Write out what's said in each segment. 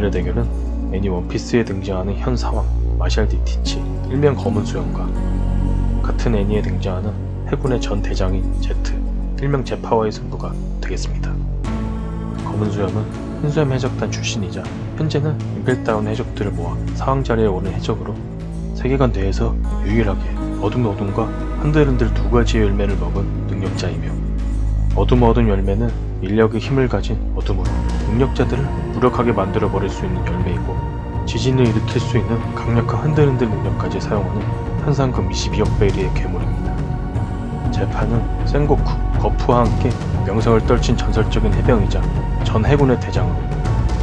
오늘의 대결은 애니 원피스에 등장하는 현 상황 마샬 디티치 일명 검은 수염과 같은 애니에 등장하는 해군의 전 대장인 제트 일명 제파와의 승부가 되겠습니다. 검은 수염은 흰수염 해적단 출신이자 현재는 임펠다운 해적들을 모아 상황 자리에 오른 해적으로 세계관 내에서 유일하게 어둠 어둠과 흔들흔들 두 가지의 열매를 먹은 능력자이며 어둠 어둠 열매는 인력의 힘을 가진 어둠으로 능력자들을 무력하게 만들어버릴 수 있는 열매이고 지진을 일으킬 수 있는 강력한 흔들흔들 능력까지 사용하는 현상금 22억 베리의 괴물입니다. 제파는 센고쿠, 거푸와 함께 명성을 떨친 전설적인 해병이자 전 해군의 대장으로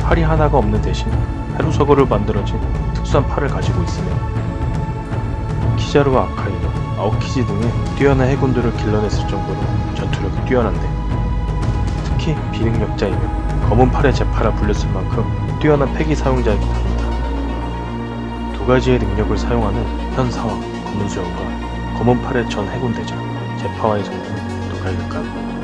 팔이 하나가 없는 대신 해루석으로 만들어진 특수한 팔을 가지고 있으며 키자루와 아카이도, 아오키지 등의 뛰어난 해군들을 길러냈을 정도로 전투력이 뛰어난데 특히 비능력자이며 검은 팔의 제파라 불렸을 만큼 뛰어난 패기 사용자이기도 합니다. 두 가지의 능력을 사용하는 현 상황 검은 수염과 검은 팔의 전 해군 대장 제파와의 승부는 누가 이길까요?